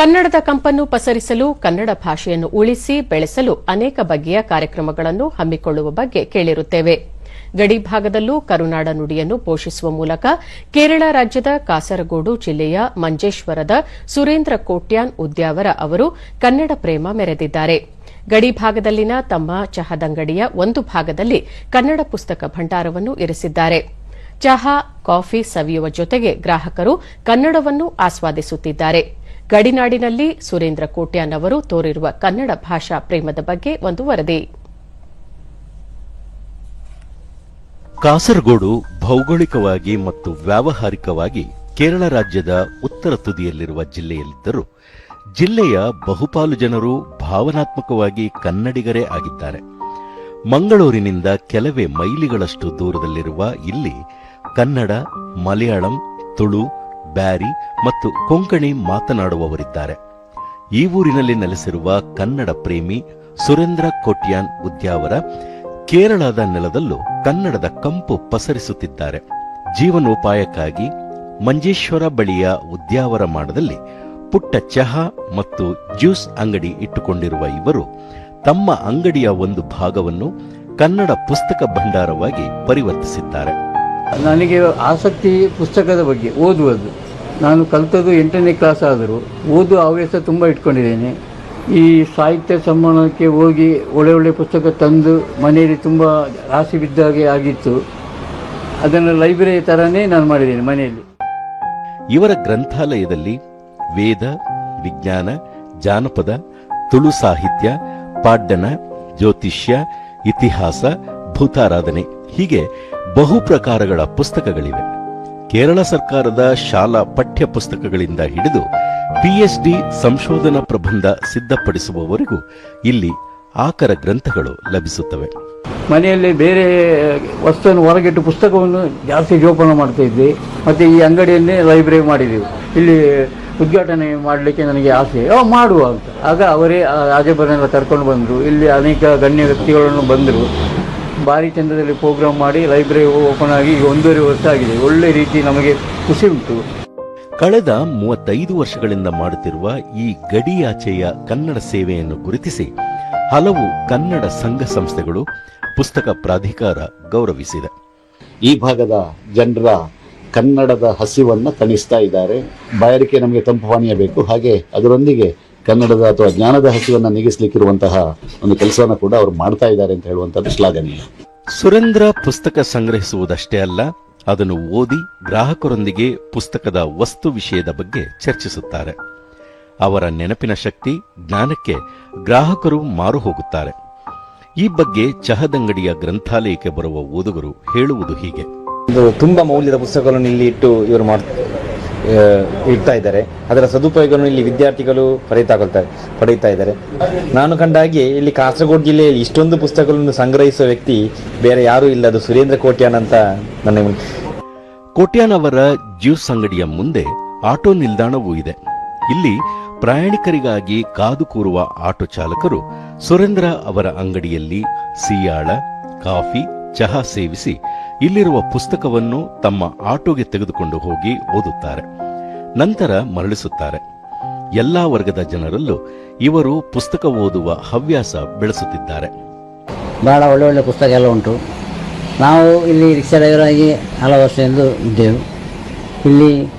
ಕನ್ನಡದ ಕಂಪನ್ನು ಪಸರಿಸಲು ಕನ್ನಡ ಭಾಷೆಯನ್ನು ಉಳಿಸಿ ಬೆಳೆಸಲು ಅನೇಕ ಬಗೆಯ ಕಾರ್ಯಕ್ರಮಗಳನ್ನು ಹಮ್ಮಿಕೊಳ್ಳುವ ಬಗ್ಗೆ ಕೇಳಿರುತ್ತೇವೆ. ಗಡಿ ಭಾಗದಲ್ಲೂ ಕರುನಾಡ ನುಡಿಯನ್ನು ಪೋಷಿಸುವ ಮೂಲಕ ಕೇರಳ ರಾಜ್ಯದ ಕಾಸರಗೋಡು ಜಿಲ್ಲೆಯ ಮಂಜೇಶ್ವರದ ಸುರೇಂದ್ರ ಕೋಟ್ಯಾನ್ ಉದ್ಯಾವರ ಅವರು ಕನ್ನಡ ಪ್ರೇಮ ಮೆರೆದಿದ್ದಾರೆ. ಗಡಿ ಭಾಗದಲ್ಲಿನ ತಮ್ಮ ಚಹದಂಗಡಿಯ ಒಂದು ಭಾಗದಲ್ಲಿ ಕನ್ನಡ ಪುಸ್ತಕ ಭಂಡಾರವನ್ನು ಇರಿಸಿದ್ದಾರೆ. ಚಹಾ, ಕಾಫಿ ಸವಿಯುವ ಜೊತೆಗೆ ಗ್ರಾಹಕರು ಕನ್ನಡವನ್ನು ಆಸ್ವಾದಿಸುತ್ತಿದ್ದಾರೆ. ಗಡಿನಾಡಿನಲ್ಲಿ ಸುರೇಂದ್ರ ಕೋಟ್ಯಾನ್ ಅವರು ತೋರಿರುವ ಕನ್ನಡ ಭಾಷಾ ಪ್ರೇಮದ ಬಗ್ಗೆ ಒಂದು ವರದಿ. ಕಾಸರಗೋಡು ಭೌಗೋಳಿಕವಾಗಿ ಮತ್ತು ವ್ಯಾವಹಾರಿಕವಾಗಿ ಕೇರಳ ರಾಜ್ಯದ ಉತ್ತರ ತುದಿಯಲ್ಲಿರುವ ಜಿಲ್ಲೆಯಲ್ಲಿದ್ದರೂ ಜಿಲ್ಲೆಯ ಬಹುಪಾಲು ಜನರು ಭಾವನಾತ್ಮಕವಾಗಿ ಕನ್ನಡಿಗರೇ ಆಗಿದ್ದಾರೆ. ಮಂಗಳೂರಿನಿಂದ ಕೆಲವೇ ಮೈಲಿಗಳಷ್ಟು ದೂರದಲ್ಲಿರುವ ಇಲ್ಲಿ ಕನ್ನಡ, ಮಲಯಾಳಂ, ತುಳು ಬ್ಯಾರಿ ಮತ್ತು ಕೊಂಕಣಿ ಮಾತನಾಡುವವರಿದ್ದಾರೆ. ಈ ಊರಿನಲ್ಲಿ ನೆಲೆಸಿರುವ ಕನ್ನಡ ಪ್ರೇಮಿ ಸುರೇಂದ್ರ ಕೋಟ್ಯಾನ್ ಉದ್ಯಾವರ ಕೇರಳದ ನೆಲದಲ್ಲೂ ಕನ್ನಡದ ಕಂಪು ಪಸರಿಸುತ್ತಿದ್ದಾರೆ. ಜೀವನೋಪಾಯಕ್ಕಾಗಿ ಮಂಜೇಶ್ವರ ಬಳಿಯ ಉದ್ಯಾವರ ಮಾಡದಲ್ಲಿ ಪುಟ್ಟ ಚಹಾ ಮತ್ತು ಜ್ಯೂಸ್ ಅಂಗಡಿ ಇಟ್ಟುಕೊಂಡಿರುವ ಇವರು ತಮ್ಮ ಅಂಗಡಿಯ ಒಂದು ಭಾಗವನ್ನು ಕನ್ನಡ ಪುಸ್ತಕ ಭಂಡಾರವಾಗಿ ಪರಿವರ್ತಿಸಿದ್ದಾರೆ. ನನಗೆ ಆಸಕ್ತಿ ಪುಸ್ತಕದ ಬಗ್ಗೆ, ಓದುವುದು. ನಾನು ಕಲಿತದ್ದು ಎಂಟನೇ ಕ್ಲಾಸ್ ಆದರೂ, ಓದು ಹವ್ಯಾಸ ತುಂಬ ಇಟ್ಕೊಂಡಿದ್ದೇನೆ. ಈ ಸಾಹಿತ್ಯ ಸಮ್ಮಾನಕ್ಕೆ ಹೋಗಿ ಒಳ್ಳೆ ಒಳ್ಳೆ ಪುಸ್ತಕ ತಂದು ಮನೆಯಲ್ಲಿ ತುಂಬ ರಾಶಿ ಬಿದ್ದಾಗೆ ಆಗಿತ್ತು. ಅದನ್ನು ಲೈಬ್ರರಿ ಥರನೇ ನಾನು ಮಾಡಿದ್ದೇನೆ ಮನೆಯಲ್ಲಿ. ಇವರ ಗ್ರಂಥಾಲಯದಲ್ಲಿ ವೇದ, ವಿಜ್ಞಾನ, ಜಾನಪದ, ತುಳು ಸಾಹಿತ್ಯ ಪಾಡ್ಡನ ಜ್ಯೋತಿಷ್ಯ, ಇತಿಹಾಸ, ಭೂತಾರಾಧನೆ ಹೀಗೆ ಬಹು ಪ್ರಕಾರಗಳ ಪುಸ್ತಕಗಳಿವೆ. ಕೇರಳ ಸರ್ಕಾರದ ಶಾಲಾ ಪಠ್ಯ ಪುಸ್ತಕಗಳಿಂದ ಹಿಡಿದು ಪಿಎಚ್ಡಿ ಸಂಶೋಧನಾ ಪ್ರಬಂಧ ಸಿದ್ಧಪಡಿಸುವವರೆಗೂ ಇಲ್ಲಿ ಆಕರ ಗ್ರಂಥಗಳು ಲಭಿಸುತ್ತವೆ. ಮನೆಯಲ್ಲಿ ಬೇರೆ ವಸ್ತುವನ್ನು ಹೊರಗಿಟ್ಟು ಪುಸ್ತಕವನ್ನು ಜಾಸ್ತಿ ಜೋಪಾನ ಮಾಡ್ತಾ ಇದ್ವಿ. ಮತ್ತು ಈ ಅಂಗಡಿಯನ್ನೇ ಲೈಬ್ರರಿ ಮಾಡಿದೆವು. ಇಲ್ಲಿ ಉದ್ಘಾಟನೆ ಮಾಡಲಿಕ್ಕೆ ನನಗೆ ಆಸೆ. ಮಾಡುವ ಅಂತ. ಆಗ ಅವರೇ ಆ ರಾಜಭರನೆಲ್ಲ ಕರ್ಕೊಂಡು ಬಂದರು. ಇಲ್ಲಿ ಅನೇಕ ಗಣ್ಯ ವ್ಯಕ್ತಿಗಳನ್ನು ಬಂದರು. ಭಾರಿ ಚಂದದಲ್ಲಿ ಪ್ರೋಗ್ರಾಮ್ ಮಾಡಿ ಲೈಬ್ರರಿ ಓಪನ್ ಆಗಿ ಈಗ ಒಂದೂವರೆ ವರ್ಷ ಆಗಿದೆ. ಒಳ್ಳೆ ರೀತಿ ನಮಗೆ ಖುಷಿ ಉಂಟು. ಕಳೆದ ಮೂವತ್ತೈದು ವರ್ಷಗಳಿಂದ ಮಾಡುತ್ತಿರುವ ಈ ಗಡಿಯಾಚೆಯ ಕನ್ನಡ ಸೇವೆಯನ್ನು ಗುರುತಿಸಿ ಹಲವು ಕನ್ನಡ ಸಂಘ ಸಂಸ್ಥೆಗಳು ಪುಸ್ತಕ ಪ್ರಾಧಿಕಾರ ಗೌರವಿಸಿದೆ. ಈ ಭಾಗದ ಜನರ ಕನ್ನಡದ ಹಸಿವನ್ನು ತಣಿಸ್ತಾ ಇದ್ದಾರೆ. ಬಾಯಾರಿಕೆ ನಮಗೆ ತಂಪು ಪಾನೀಯ ಬೇಕು. ಹಾಗೆ ಅದರೊಂದಿಗೆ ಕನ್ನಡದ ಅಥವಾ ಜ್ಞಾನದ ಹಸಿವನ್ನ ನೀಗಿಸ್ಲಿಕ್ಕಿರುವಂತಹ ಒಂದು ಕೆಲಸವನ್ನು ಕೂಡ ಅವರು ಮಾಡ್ತಾ ಇದ್ದಾರೆ ಅಂತ ಹೇಳುವಂಥದ್ದು ಶ್ಲಾಘನೀಯ. ಸುರೇಂದ್ರ ಪುಸ್ತಕ ಸಂಗ್ರಹಿಸುವುದಷ್ಟೇ ಅಲ್ಲ ಅದನ್ನು ಓದಿ ಗ್ರಾಹಕರೊಂದಿಗೆ ಪುಸ್ತಕದ ವಸ್ತು ವಿಷಯದ ಬಗ್ಗೆ ಚರ್ಚಿಸುತ್ತಾರೆ. ಅವರ ನೆನಪಿನ ಶಕ್ತಿ ಜ್ಞಾನಕ್ಕೆ ಗ್ರಾಹಕರು ಮಾರು ಹೋಗುತ್ತಾರೆ. ಈ ಬಗ್ಗೆ ಚಹದಂಗಡಿಯ ಗ್ರಂಥಾಲಯಕ್ಕೆ ಬರುವ ಓದುಗರು ಹೇಳುವುದು ಹೀಗೆ. ತುಂಬಾ ತುಂಬ ಮೌಲ್ಯದ ಪುಸ್ತಕಗಳನ್ನು ಇಲ್ಲಿ ಇಟ್ಟು ಇವರು ಮಾಡ್ ಆ, ಇಡ್ತಾ ಇದ್ದಾರೆ. ಅದರ ಸದುಪಯೋಗವನ್ನು ಇಲ್ಲಿ ವಿದ್ಯಾರ್ಥಿಗಳು ಪಡೆಯುತ್ತಾ ಪಡೆಯುತ್ತಾ ಇದ್ದಾರೆ. ನಾನು ಕಂಡ ಹಾಗೆ ಇಲ್ಲಿ ಕಾಸರಗೋಡು ಜಿಲ್ಲೆಯಲ್ಲಿ ಇಷ್ಟೊಂದು ಪುಸ್ತಕಗಳನ್ನು ಸಂಗ್ರಹಿಸುವ ವ್ಯಕ್ತಿ ಬೇರೆ ಯಾರೂ ಇಲ್ಲ. ಅದು ಸುರೇಂದ್ರ ಕೋಟ್ಯಾನ್ ಅಂತ ನನ್ನ ಕೋಟ್ಯಾನ್ ಅವರ ಜ್ಯೂಸ್ ಅಂಗಡಿಯ ಮುಂದೆ ಆಟೋ ನಿಲ್ದಾಣವೂ ಇದೆ. ಇಲ್ಲಿ ಪ್ರಯಾಣಿಕರಿಗಾಗಿ ಕಾದು ಕೂರುವ ಆಟೋ ಚಾಲಕರು ಸುರೇಂದ್ರ ಅವರ ಅಂಗಡಿಯಲ್ಲಿ ಸಿಯಾಳ, ಕಾಫಿ ಚಹಾ ಸೇವಿಸಿ ಇಲ್ಲಿರುವ ಪುಸ್ತಕವನ್ನು ತಮ್ಮ ಆಟೋಗೆ ತೆಗೆದುಕೊಂಡು ಹೋಗಿ ಓದುತ್ತಾರೆ. ನಂತರ ಮರಳಿಸುತ್ತಾರೆ. ಎಲ್ಲಾ ವರ್ಗದ ಜನರಲ್ಲೂ ಇವರು ಪುಸ್ತಕ ಓದುವ ಹವ್ಯಾಸ ಬೆಳೆಸುತ್ತಿದ್ದಾರೆ. ಬಹಳ ಒಳ್ಳೆ ಒಳ್ಳೆ ಪುಸ್ತಕ ಎಲ್ಲ ಉಂಟು. ನಾವು ಇಲ್ಲಿ ರಿಕ್ಷಾ ಡ್ರೈವರಾಗಿ ಹಲವು ಎಂದು ಇದ್ದೆವು. ಇಲ್ಲಿ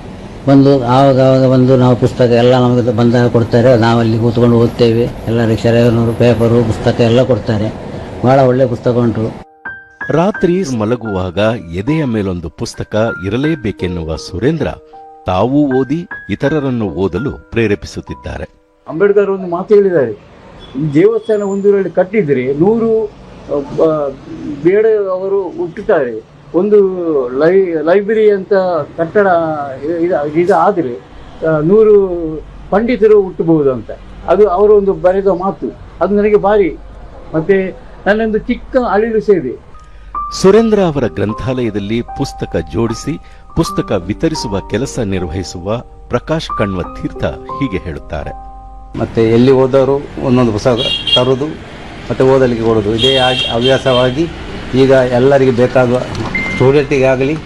ಬಂದು ಆವಾಗ ಬಂದು ನಾವು ಪುಸ್ತಕ ಎಲ್ಲ ನಮಗೆ ಬಂದಾಗ ಕೊಡ್ತಾರೆ. ನಾವಲ್ಲಿ ಕೂತ್ಕೊಂಡು ಓದ್ತೇವೆ. ಎಲ್ಲ ರಿಕ್ಷಾ ಡ್ರೈವರ್ನವರು ಪೇಪರು ಪುಸ್ತಕ ಎಲ್ಲ ಕೊಡ್ತಾರೆ. ಭಾಳ ಒಳ್ಳೆ ಪುಸ್ತಕ ಉಂಟು. ರಾತ್ರಿ ಮಲಗುವಾಗ ಎದೆಯ ಮೇಲೊಂದು ಪುಸ್ತಕ ಇರಲೇಬೇಕೆನ್ನುವ ಸುರೇಂದ್ರ ತಾವೂ ಓದಿ ಇತರರನ್ನು ಓದಲು ಪ್ರೇರೇಪಿಸುತ್ತಿದ್ದಾರೆ. ಅಂಬೇಡ್ಕರ್ ಒಂದು ಮಾತು ಹೇಳಿದ್ದಾರೆ. ಈ ದೇವಸ್ಥಾನ ಒಂದೂರಲ್ಲಿ ಕಟ್ಟಿದ್ರೆ ನೂರು ಬೇಡ ಅವರು ಹುಟ್ಟುತ್ತಾರೆ ಒಂದು ಲೈ, ಲೈಬ್ರರಿ ಅಂತ ಕಟ್ಟಡ ಇದು ಆದರೆ ನೂರು ಪಂಡಿತರು ಹುಟ್ಟಬಹುದು ಅಂತ. ಅದು ಅವರೊಂದು ಬರೆದ ಮಾತು. ಅದು ನನಗೆ ಭಾರಿ. ಮತ್ತೆ ನನ್ನೊಂದು ಚಿಕ್ಕ ಅಳಿಲು ಸೇವೆ ಸುರೇಂದ್ರ ಅವರ ಗ್ರಂಥಾಲಯದಲ್ಲಿ ಪುಸ್ತಕ ಜೋಡಿಸಿ, ಪುಸ್ತಕ ವಿತರಿಸುವ ಕೆಲಸ ನಿರ್ವಹಿಸುವ ಪ್ರಕಾಶ್ ಕಣ್ವ ತೀರ್ಥ ಹೀಗೆ ಹೇಳುತ್ತಾರೆ. ಮತ್ತೆ ಎಲ್ಲಿ ಹೋದವರು ಒಂದೊಂದು ಪುಸ್ತಕ ತರೋದು, ಮತ್ತೆ ಓದಲಿಕ್ಕೆ ಕೊಡೋದು. ಇದೇ ಹವ್ಯಾಸವಾಗಿ ಈಗ ಎಲ್ಲರಿಗೆ ಬೇಕಾಗುವ ಸ್ಟೂಡೆಂಟಿಗಾಗಲಿ,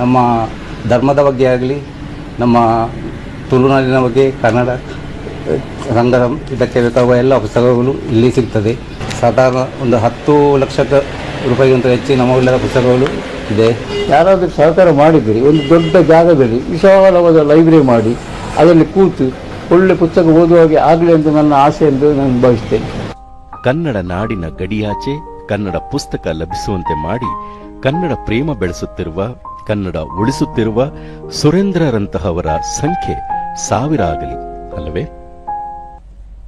ನಮ್ಮ ಧರ್ಮದ ಬಗ್ಗೆ ಆಗಲಿ, ನಮ್ಮ ತುಳುನಾಡಿನ ಬಗ್ಗೆ, ಕನ್ನಡ ರಂಗರಂ ಇದಕ್ಕೆ ಬೇಕಾಗುವ ಎಲ್ಲ ಪುಸ್ತಕಗಳು ಇಲ್ಲಿ ಸಿಗ್ತದೆ. ಸಾಧಾರಣ ಒಂದು ಹತ್ತು ಲಕ್ಷ ರೂಪಾಯಿಗಿಂತ ಹೆಚ್ಚಿನ ಮೌಲ್ಯದ ಪುಸ್ತಕಗಳು ಇದೆ. ಯಾರಾದರೂ ಸಹಕಾರ ಮಾಡಿದರೆ ಒಂದು ದೊಡ್ಡ ಜಾಗದಲ್ಲಿ ವಿಶಾಲವಾದ ಲೈಬ್ರರಿ ಮಾಡಿ ಅದರಲ್ಲಿ ಕೂತು ಒಳ್ಳೆ ಪುಸ್ತಕ ಓದುವಾಗೆ ಆಗಲಿ ಅಂತ ನನ್ನ ಆಸೆ ಎಂದು ನಾನು ಭಾವಿಸ್ತೇನೆ. ಕನ್ನಡ ನಾಡಿನ ಗಡಿಯಾಚೆ ಕನ್ನಡ ಪುಸ್ತಕ ಲಭಿಸುವಂತೆ ಮಾಡಿ ಕನ್ನಡ ಪ್ರೇಮ ಬೆಳೆಸುತ್ತಿರುವ ಕನ್ನಡ ಉಳಿಸುತ್ತಿರುವ ಸುರೇಂದ್ರರಂತಹವರ ಸಂಖ್ಯೆ ಸಾವಿರ ಆಗಲಿ ಅಲ್ಲವೇ?